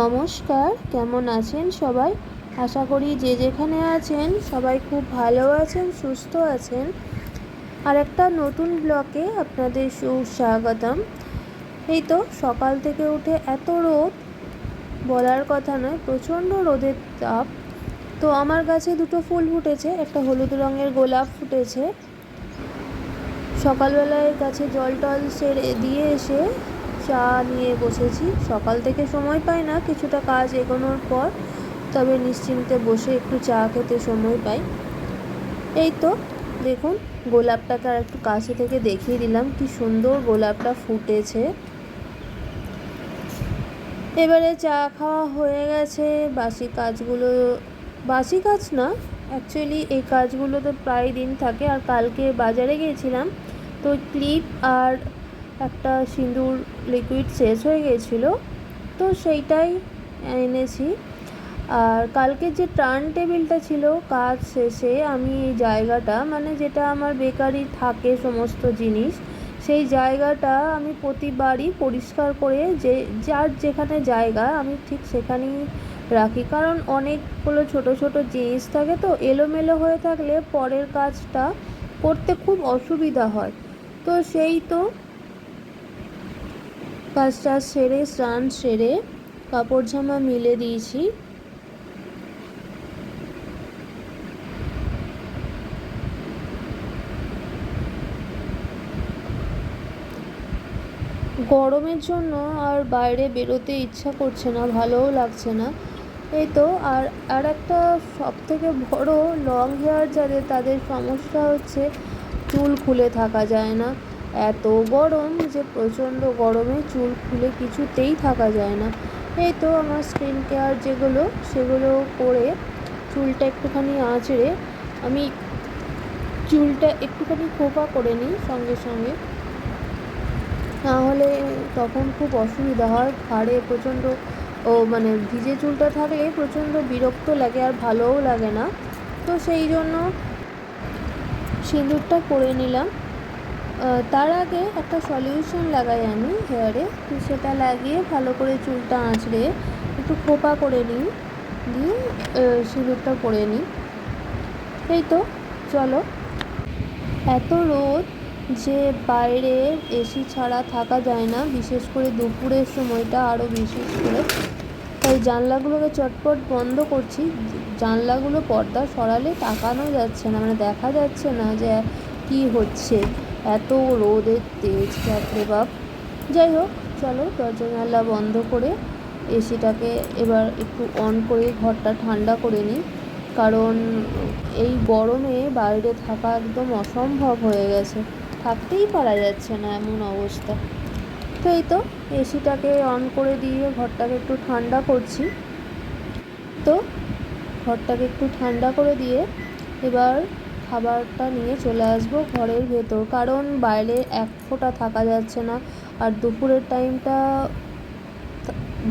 নমস্কার, কেমন আছেন সবাই? আশা করি যে যেখানে আছেন সবাই খুব ভালো আছেন, সুস্থ আছেন। আর একটা নতুন ব্লকে আপনাদের সুস্বাগতম। এই তো সকাল থেকে উঠে এত রোদ, বলার কথা নয়, প্রচণ্ড রোদের তাপ। তো আমার গাছে দুটো ফুল ফুটেছে, একটা হলুদ রঙের গোলাপ ফুটেছে। সকালবেলায় গাছে জল টল সেরে দিয়ে এসে চা নিয়ে বসেছি। সকাল থেকে সময় পাই না, কিছুটা কাজ এগোনোর পর, তবে নিশ্চিন্তে বসে একটু চা খেতে সময় পাই। এই তো, দেখুন গোলাপটাকে আর একটু কাছে থেকে দেখিয়ে দিলাম, কি সুন্দর গোলাপটা ফুটেছে। এবারে চা খাওয়া হয়ে গেছে, বাসি কাজগুলো, বাসি কাজ না অ্যাকচুয়ালি এই কাজগুলো তো প্রায় দিন থাকে, আর কালকে বাজারে গিয়েছিলাম, তো ক্লিপ আর একটা সিঁদুর লিকুইড শেষ হয়ে গিয়েছিল, তো সেইটাই এনেছি। আর কালকে যে টার্ন টেবিলটা ছিল, কাজ শেষে আমি এই জায়গাটা মানে যেটা আমার বেকারি থাকে সমস্ত জিনিস, সেই জায়গাটা আমি প্রতিবারই পরিষ্কার করে যে, যার যেখানে জায়গা আমি ঠিক সেখানেই রাখি। কারণ অনেকগুলো ছোট ছোট জিনিস থাকে তো, এলোমেলো হয়ে থাকলে পরের কাজটা করতে খুব অসুবিধা হয়। তো সেই তো কাজটা সেরে, স্নান সেরে কাপড় জামা মিলে দিয়েছি। গরমের জন্য আর বাইরে বেরোতে ইচ্ছা করছে না, ভালোও লাগছে না। এই তো, আর আর একটা সব থেকে বড় লং হেয়ার যাদের, তাদের সমস্যা হচ্ছে চুল খুলে থাকা যায় না। এত গরম যে প্রচণ্ড গরমে চুল খুলে কিছুতেই থাকা যায় না। এই তো আমার স্কিন কেয়ার যেগুলো, সেগুলো করে চুলটা একটুখানি আঁচড়ে আমি চুলটা একটুখানি খোপা করে নিই সঙ্গে সঙ্গে। নাহলে তখন খুব অসুবিধা হয়, ঘাড়ে প্রচণ্ড, ও মানে ভিজে চুলটা থাকলে প্রচণ্ড বিরক্ত লাগে আর ভালোও লাগে না। তো সেই জন্য সিঁদুরটা করে নিলাম। তার আগে একটা সলিউশন লাগাই আমি হেয়ারে তো সেটা লাগিয়ে ভালো করে চুলটা আঁচড়ে একটু খোপা করে নিই, দিয়ে সিঁদুরটা করে নিই। এই তো, চলো। এত রোদ যে বাইরে এসি ছাড়া থাকা যায় না, বিশেষ করে দুপুরের সময়টা আরও বিশেষ করে। তাই জানলাগুলোকে চটপট বন্ধ করছি। জানলাগুলো পর্দা সরালে তাকানো যাচ্ছে না মানে দেখা যাচ্ছে না যে কি হচ্ছে। এত রোদের তেজ বাপরে বাপ। যাই হোক, চলো দরজা জানলা বন্ধ করে এসিটাকে এবার একটু অন করে ঘরটা ঠান্ডা করে নিই। কারণ এই গরমে বাইরে থাকা একদম অসম্ভব হয়ে গেছে। থাকতেই পারা যাচ্ছে না এমন অবস্থা। তো এই তো, এসিটাকে অন করে দিয়ে ঘরটাকে একটু ঠান্ডা করছি। তো ঘরটাকে একটু ঠান্ডা করে দিয়ে এবার খাবারটা নিয়ে চলে আসব ঘরের ভেতর। কারণ বাইরে এক ফোঁটা থাকা যাচ্ছে না আর দুপুরের টাইমটা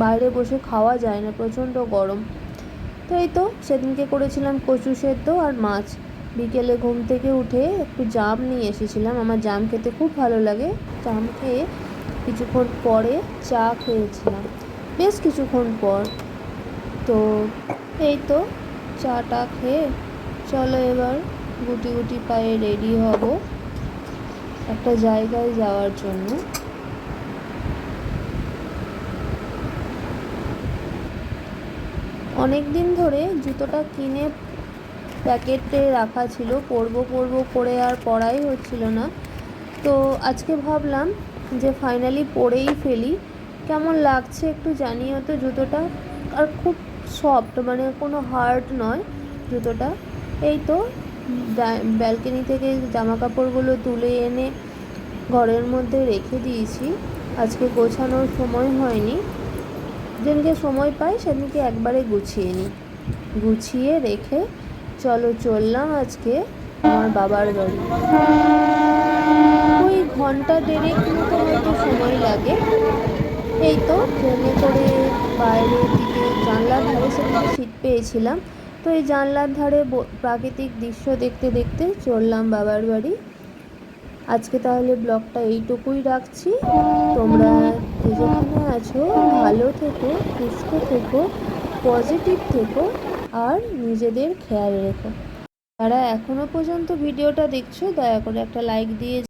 বাইরে বসে খাওয়া যায় না, প্রচণ্ড গরম। তো এই তো সেদিনকে করেছিলাম কচু সেদ্ধ আর মাছ। বিকেলে ঘুম থেকে উঠে একটু জাম নিয়ে এসেছিলাম। আমার জাম খেতে খুব ভালো লাগে। জাম খেয়ে কিছুক্ষণ পরে চা খেয়েছিলাম। বেশ কিছুক্ষণ পর। তো এই তো চাটা খেয়ে চলো এবার গুটি গুটি পায়ে রেডি হব। একটা জায়গায় যাওয়ার জন্য। অনেক দিন ধরে জুতোটা কিনে প্যাকেটে রাখা ছিল। পরবো পরবো করে আর পরাই হচ্ছিল না। তো আজকে ভাবলাম যে ফাইনালি পরেই ফেলি। কেমন লাগছে একটু জানিও তো জুতোটা। আর খুব সফট মানে কোনো হার্ড নয় জুতোটা। এই তো ব্যালকনি থেকে জামা কাপড়গুলো তুলে এনে ঘরের মধ্যে রেখে দিয়েছি। আজকে গোছানোর সময় হয়নি। যেদিনকে সময় পাই সেদিনকে একবারে গুছিয়ে নিই। গুছিয়ে রেখে চলো চললাম আজকে আমার বাবার বাড়ি। ওই ঘণ্টা দেড়েক মতো হয়তো সময় লাগে। এই তো ট্রেনে করে বাইরের দিকে জানলার ধারে সেদিকে সিট পেয়েছিলাম। তো এই জানলার ধারে প্রাকৃতিক দৃশ্য দেখতে দেখতে চললাম বাবার বাড়ি। আজকে তাহলে ব্লগটা এইটুকুই রাখছি। তোমরা যেখানে আছো, ভালো থেকো, সুস্থ থেকো, পজিটিভ থেকো, আর নিজেদের খেয়াল রেখো। যারা এখনও পর্যন্ত ভিডিওটা দেখছ, দয়া করে একটা লাইক দিয়ে